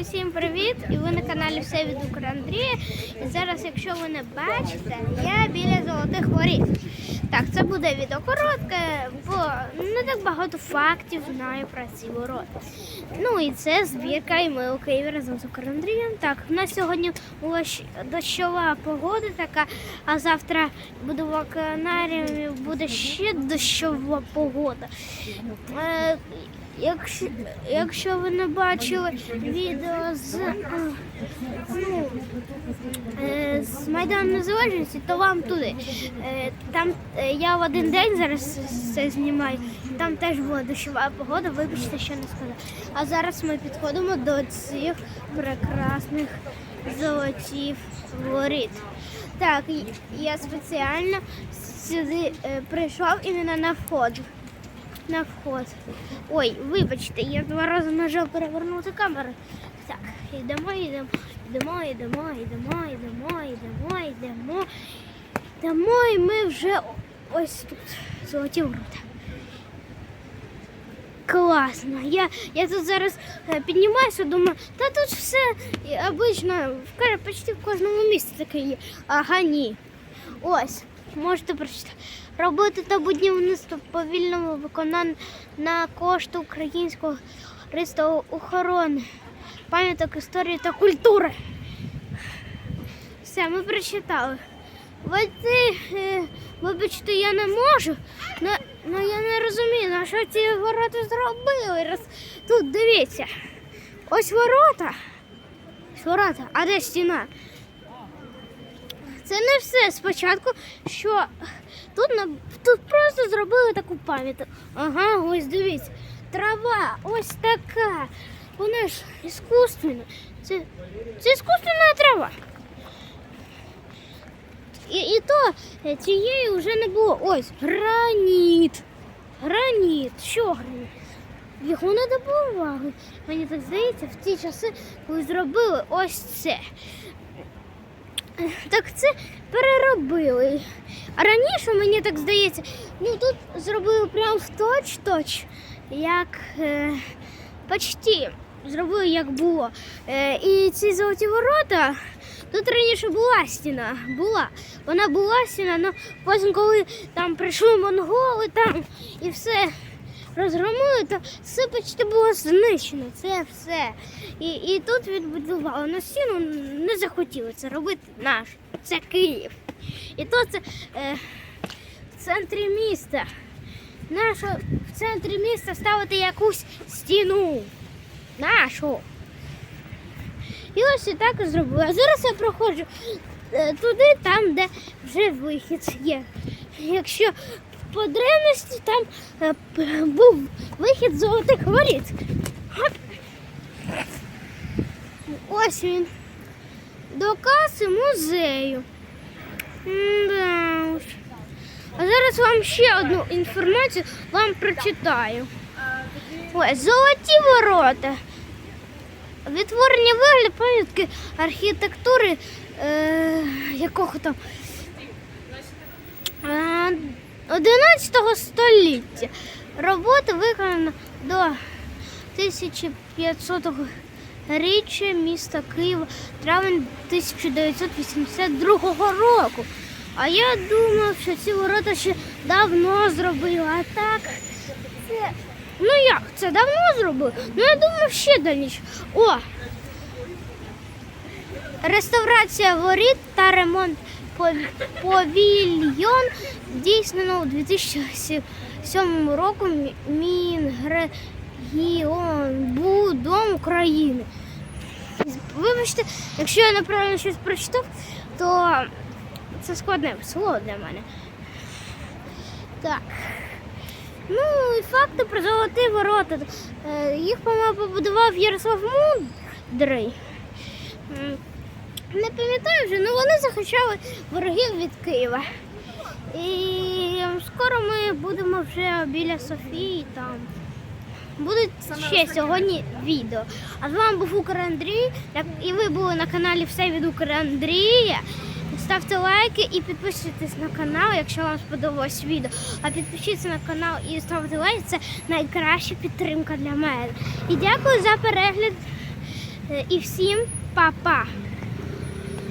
Усім привіт! І ви на каналі Все від Украндрія. І зараз, якщо ви не бачите, я біля золотих воріт. Так, це буде відео коротке, так багато фактів знаю про ці ворота. Ну і це збірка, і ми у Києві разом з Андрієм. Так, у нас сьогодні була дощова погода така, а завтра буде в океанаріумі буде ще дощова погода. Е, Якщо, якщо ви не бачили відео з, е, ну, е, з Майдану Незалежності, то вам туди. Там я в один день зараз це знімаю. Там теж була дощова погода, вибачте, що не сказала. А зараз ми підходимо до цих прекрасних золотів воріт. Так, я спеціально сюди е, прийшов іменно на вход на вход. Ой, вибачте, я два рази нажав перевернути камеру. Так, йдемо, йдемо, йдемо, йдемо, йдемо, йдемо, йдемо, йдемо. Йдемо, і ми вже ось тут. Золоті ворота. Класно. Я, я тут зараз е, піднімаюся, думаю, та тут все обично, почти в кожному місці таке є. Ага, ні. Ось, можете прочитати. Робити та будівництво повільному виконання на кошти українського риста охорони, пам'яток історії та культури. Все, ми прочитали. Войти, е, вибачте, я не можу. Ну я не розумію, на що ці ворота зробили. Раз тут дивіться. Ось ворота. Ось ворота, а де стіна? Це не все. Спочатку, що тут на тут просто зробили таку пам'ятку. Ага, ось дивіться. Трава, ось така. Вона ж іскусственна. Це, це іскусственна трава. І, і то е, цієї вже не було. Ось граніт. Граніт. Що граніт? Його не добували. Мені так здається, в ті часи, коли зробили ось це. Так це переробили. А раніше, мені так здається, ну тут зробили прям в точ-точ, як е, почти зробили, як було. Е, і ці золоті ворота. Тут раніше була стіна, була. Вона була стіна, але потім, коли там прийшли монголи там і все розгромили, то все почти було знищено. Це все. І, і тут відбудували на стіну, не захотіли це робити наш. Це Київ. І то це е, в центрі міста. Нащо в центрі міста ставити якусь стіну. Нашу. І ось і так зробили. А зараз я проходжу е, туди, там, де вже вихід є. Якщо по древності там е, був вихід золотих воріт. Ось він. До каси музею. М-да. А зараз вам ще одну інформацію вам прочитаю. Ось золоті ворота. Відтворення вигляд пам'ятки архітектури е, якого там е, 11 століття. Робота виконана до 1500 річчя міста Києва, травень 1982 року. А я думав, що ці ворота ще давно зробили, а так. Ну як, це давно зробили? Ну я думав ще давніше. О! Реставрація воріт та ремонт павільйон здійснено у 2007 року Мінрегіонбудом України. Вибачте, якщо я неправильно щось прочитав, то це складне слово для мене. Так. Ну і факти про золоті ворота. Е, Їх, по-моєму, побудував Ярослав Мудрий. Не пам'ятаю вже, ну вони захищали ворогів від Києва. І скоро ми будемо вже біля Софії там. Будуть ще сьогодні відео. А з вами був Укр Андрій. І ви були на каналі Все від Укр Андрія. Ставте лайки і підписуйтесь на канал, якщо вам сподобалось відео. А підпишіться на канал і ставте лайк. Це найкраща підтримка для мене. І дякую за перегляд Е, І всім па-па!